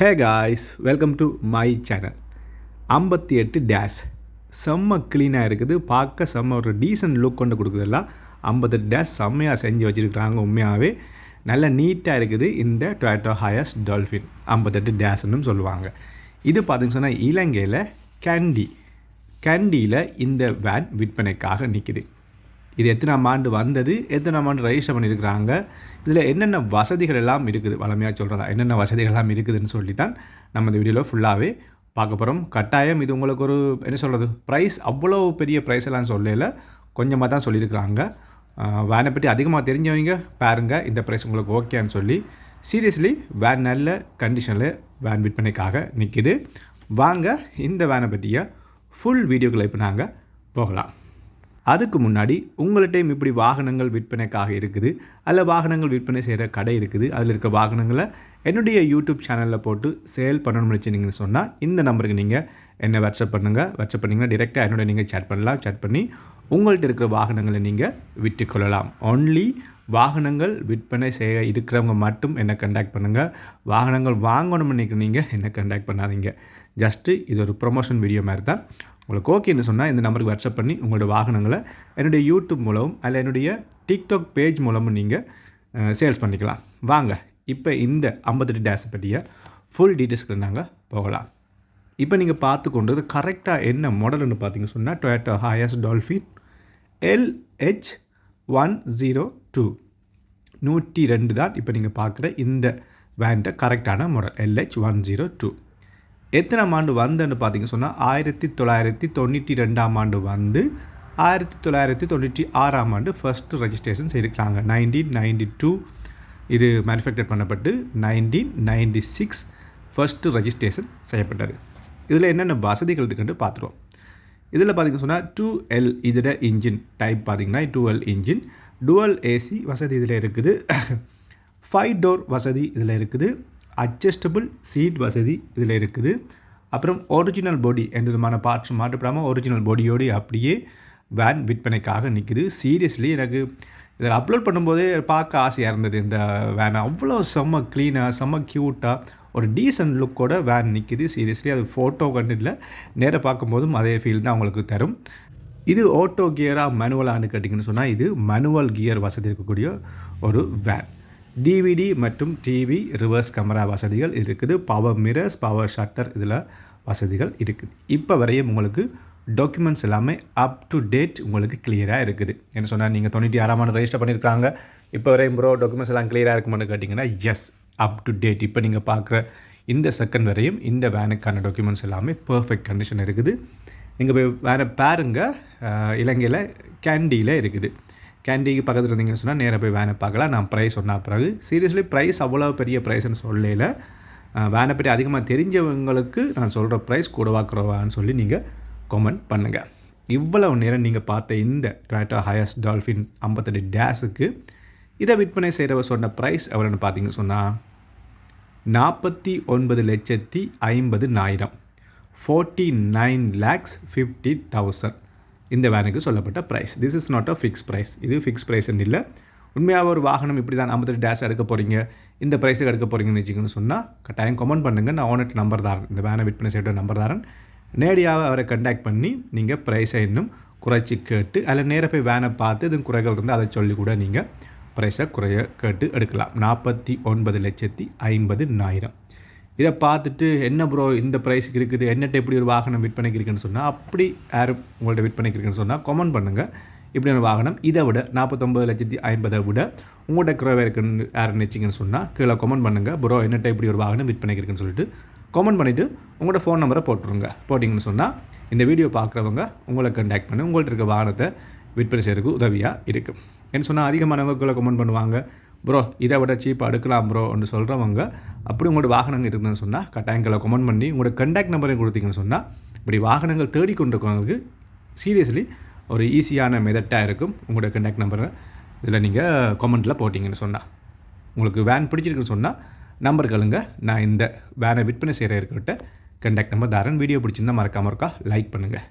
Hey guys welcome to my channel ஐம்பத்தி எட்டு dash செம்ம க்ளீனாக இருக்குது. பார்க்க செம்ம ஒரு டீசன்ட் லுக் கொண்டு கொடுக்குறதெல்லாம் ஐம்பத்தெட்டு டேஷ் செம்மையாக செஞ்சு வச்சுருக்குறாங்க உண்மையாகவே நல்ல நீட்டாக இருக்குது. இந்த டொயட்டோ ஹயஸ் டால்ஃபின் ஐம்பத்தெட்டு டேஷ்னு சொல்லுவாங்க. இது பார்த்தீங்கன்னு சொன்னால் இலங்கையில் கேண்டி கேண்டியில் இந்த வேன் விற்பனைக்காக நிற்கிது இது எத்தனாம் ஆண்டு வந்தது எத்தனாம் ஆண்டு ரெஜிஸ்டர் பண்ணியிருக்கிறாங்க இதில் என்னென்ன வசதிகள் எல்லாம் இருக்குது? வளமையாக சொல்கிறதா என்னென்ன வசதிகள் எல்லாம் இருக்குதுன்னு சொல்லி தான் நம்ம இந்த வீடியோவில் ஃபுல்லாகவே பார்க்க போகிறோம் கட்டாயம் இது உங்களுக்கு ஒரு என்ன சொல்கிறது ப்ரைஸ் அவ்வளோ பெரிய ப்ரைஸ் எல்லாம் சொல்லல. கொஞ்சமாக தான் சொல்லியிருக்கிறாங்க. வேனை பற்றி அதிகமாக தெரிஞ்சவங்க பாருங்கள் இந்த ப்ரைஸ் உங்களுக்கு ஓகேன்னு சொல்லி. சீரியஸ்லி வேன் நல்ல கண்டிஷனில் வேன் விற்பனைக்காக நிற்கிது வாங்க இந்த வேனை பற்றிய ஃபுல் வீடியோக்களை இப்போ நாங்கள் போகலாம். அதுக்கு முன்னாடி உங்கள்கிட்டையும் இப்படி வாகனங்கள் விற்பனைக்காக இருக்குது அதில் வாகனங்கள் விற்பனை செய்கிற கடை இருக்குது அதில் இருக்க வாகனங்களை என்னுடைய யூடியூப் சேனலில் போட்டு சேல் பண்ணணும்னு வச்சுருந்தீங்கன்னு சொன்னால் இந்த நம்பருக்கு நீங்கள் என்னை வாட்ஸ்அப் பண்ணுங்கள் வாட்ஸ்அப் பண்ணிங்கன்னா டிரெக்டாக என்னோட நீங்கள் சேட் பண்ணலாம். சேட் பண்ணி உங்கள்கிட்ட இருக்கிற வாகனங்களை நீங்கள் விற்றுக்கொள்ளலாம் ஒன்லி வாகனங்கள் விற்பனை செய்ய இருக்கிறவங்க மட்டும் என்னை கண்டாக்ட் பண்ணுங்கள் வாகனங்கள் வாங்கணும்னு நினைக்கிறீங்க என்னை கண்டாக்ட் பண்ணாதீங்க. ஜஸ்ட்டு இது ஒரு ப்ரொமோஷன் வீடியோ மாதிரி தான். உங்களுக்கு ஓகேன்னு சொன்னால் இந்த நம்பருக்கு வாட்ஸ்அப் பண்ணி உங்களோட வாகனங்களை என்னுடைய யூடியூப் மூலமும் அல்ல என்னுடைய டிக்டாக் பேஜ் மூலமும் நீங்கள் சேல்ஸ் பண்ணிக்கலாம். வாங்க இப்போ இந்த ஐம்பத்தெட்டு டேஸ் பற்றிய ஃபுல் டீட்டெயில்ஸ்க்கு நாங்கள் போகலாம். இப்போ நீங்கள் பார்த்து கொண்டது கரெக்டாக என்ன மாடல்னு பார்த்தீங்க சொன்னால் Toyota Hiace Dolphin LH one zero two நூற்றி ரெண்டு தான் இப்போ நீங்கள் பார்க்குற இந்த வேண்ட கரெக்டான model LH one zero two எத்தனாம் ஆண்டு வந்துன்னு பார்த்தீங்க சொன்னால் ஆயிரத்தி தொள்ளாயிரத்தி தொண்ணூற்றி ரெண்டாம் ஆண்டு வந்து ஆயிரத்தி தொள்ளாயிரத்தி தொண்ணூற்றி ஆறாம் ஆண்டு ஃபஸ்ட்டு ரெஜிஸ்ட்ரேஷன் செய்திருக்கிறாங்க. நைன்டீன் நைன்டி டூ இது மேனுஃபேக்சர் பண்ணப்பட்டு nineteen ninety six first registration செய்யப்பட்டது. இதில் என்னென்ன வசதிகள் இருக்குன்னு பார்த்துருவோம். இதில் பார்த்திங்க சொன்னால் டூ எல் இதில் இன்ஜின் டைப் பார்த்திங்கன்னா two L engine dual AC வசதி இதில் இருக்குது. ஃபைவ் டோர் வசதி இதில் இருக்குது. அட்ஜஸ்டபுள் சீட் வசதி இதில் இருக்குது. அப்புறம் ஒரிஜினல் பாடி எந்த விதமான பார்ட்ஸும் மாற்றப்படாமல் ஒரிஜினல் பாடியோடு அப்படியே வேன் விற்பனைக்காக நிற்குது சீரியஸ்லி எனக்கு இதில் அப்லோட் பண்ணும்போதே பார்க்க ஆசையாக இருந்தது இந்த வேனை அவ்வளோ செம்ம க்ளீனாக செம்ம க்யூட்டாக ஒரு டீசன்ட் லுக்கோட வேன் நிற்கிது சீரியஸ்லி அது ஃபோட்டோ கண்டு இல்லை. நேராக பார்க்கும்போதும் அதே ஃபீல் தான் அவங்களுக்கு தரும். இது ஓட்டோ கியராக மேனுவலானு கேட்டிங்கன்னு சொன்னால் இது மேனுவல் கியர் வசதி இருக்கக்கூடிய ஒரு வேன் டிவிடி மற்றும் டிவி ரிவர்ஸ் கேமரா வசதிகள் இருக்குது. பவர் மிரர்ஸ் பவர் ஷட்டர் இதில் வசதிகள் இருக்குது. இப்போ வரையும் உங்களுக்கு டாக்குமெண்ட்ஸ் எல்லாமே அப் டு டேட் உங்களுக்கு கிளியராக இருக்குது. என்ன சொன்னால் நீங்கள் தொண்ணூற்றி ஆறாம் ஆண்டு ரெஜிஸ்டர் பண்ணியிருக்காங்க இப்போ வரையும் ப்ரோ டாக்குமெண்ட்ஸ் எல்லாம் கிளியராக இருக்குமான்னு கேட்டிங்கன்னா எஸ் அப் டு டேட் இப்போ நீங்கள் பார்க்குற இந்த செகண்ட் வரையும் இந்த வேனுக்கான டாக்குமெண்ட்ஸ் எல்லாமே பர்ஃபெக்ட் கண்டிஷன் இருக்குது. நீங்கள் போய் வேனை பாருங்கள் இலங்கையில் கேண்டியில் இருக்குது. கேண்டிக்கு பக்கத்தில் இருந்தீங்கன்னு சொன்னால் நேராக போய் வேனை பார்க்கலாம். நான் ப்ரைஸ் சொன்னால் பிறகு சீரியஸ்லி ப்ரைஸ் அவ்வளோ பெரிய ப்ரைஸ்ன்னு சொல்லல. வேனை பற்றி அதிகமாக தெரிஞ்சவங்களுக்கு நான் சொல்கிற ப்ரைஸ் கூடவா குறவான்னு சொல்லி நீங்கள் கமெண்ட் பண்ணுங்கள் இவ்வளவு நேரம் நீங்கள் பார்த்த இந்த டொயட்டோ ஹயஸ் டால்ஃபின் ஐம்பத்தெட்டு டேஸுக்கு இதை விற்பனை செய்கிறவர் சொன்ன ப்ரைஸ் எவ்வளோன்னு பார்த்தீங்க சொன்னால் நாற்பத்தி ஒன்பது லட்சத்தி ஐம்பது நாயிரம் forty nine lakhs fifty thousand இந்த வேனுக்கு சொல்லப்பட்ட price this is not a fix price இது ஃபிக்ஸ் ப்ரைஸ்ன்னு இல்லை. உண்மையாக ஒரு வாகனம் இப்படி தான் ஐம்பத்தெட்டு டேஷ் எடுக்க போகிறீங்க இந்த ப்ரைஸுக்கு எடுக்க போகிறீங்கன்னு வச்சிங்கன்னு சொன்னால் கட்டாயம் கமெண்ட் பண்ணுங்கள் நான் ஓனட் நம்பர் தாரன் இந்த வேனை விற்பனை செய்கிற நம்பர் தாரன். நேரடியாக அவரை கண்டாக்ட் பண்ணி நீங்கள் ப்ரைஸை இன்னும் குறைச்சி கேட்டு அதில் நேராக போய் வேனை பார்த்து இது குறைகள் இருந்தால் அதை சொல்லி கூட நீங்கள் ப்ரைஸை குறைய கேட்டு எடுக்கலாம். நாற்பத்தி ஒன்பது லட்சத்தி ஐம்பது நாயிரம். இதை பார்த்துட்டு என்ன ப்ரோ இந்த ப்ரைஸுக்கு இருக்குது? என்னட்ட எப்படி ஒரு வாகனம் விற்பனைக்கு இருக்குன்னு சொன்னால் அப்படி யாரும் உங்கள்ட்ட விற்பனைக்கு இருக்குன்னு சொன்னால் கமெண்ட் பண்ணுங்கள் இப்படியான வாகனம் இதை விட நாற்பத்தொம்பது லட்சத்தி ஐம்பதை விட உங்கள்கிட்ட குறைவாக இருக்குன்னு யார் நினச்சிங்கன்னு சொன்னால் கீழே கமெண்ட் பண்ணுங்கள் ப்ரோ என்னட்ட இப்படி ஒரு வாகனம் விற்பனைக்கு இருக்குன்னு சொல்லிட்டு கமெண்ட் பண்ணிவிட்டு உங்களோட ஃபோன் நம்பரை போட்டுருங்க. போட்டிங்கன்னு சொன்னால் இந்த வீடியோ பார்க்குறவங்க உங்களை கண்டாக்ட் பண்ணி உங்கள்கிட்ட இருக்க வாகனத்தை விற்பனை செய்கிறதுக்கு உதவியாக இருக்கும். என்ன சொன்னால் அதிகமானவங்க கமெண்ட் பண்ணுவாங்க. ப்ரோ இதை விட சீப்பாக எடுக்கலாம் ப்ரோ ஒன்று சொல்கிறவங்க அப்படி உங்களோட வாகனங்கள் இருந்ததுன்னு சொன்னால் கட்டாயங்களை கமெண்ட் பண்ணி உங்களோட கண்டாக்ட் நம்பரையும் கொடுத்தீங்கன்னு சொன்னால் இப்படி வாகனங்கள் தேடிக்கொண்டிருக்கவங்களுக்கு சீரியஸ்லி ஒரு ஈஸியான மெதட்டாக இருக்கும் உங்களோட கண்டாக்ட் நம்பரை இதில் நீங்கள் கமெண்ட்டில் போட்டிங்கன்னு சொன்னால் உங்களுக்கு வேன் பிடிச்சிருக்குன்னு சொன்னால் நம்பர் கழுங்க நான் இந்த வேனை விற்பனை செய்கிற இருக்கிட்ட கண்டாக்ட் நம்பர் தரேன். வீடியோ பிடிச்சிருந்தால் மறக்காமல் இருக்கா லைக் பண்ணுங்கள்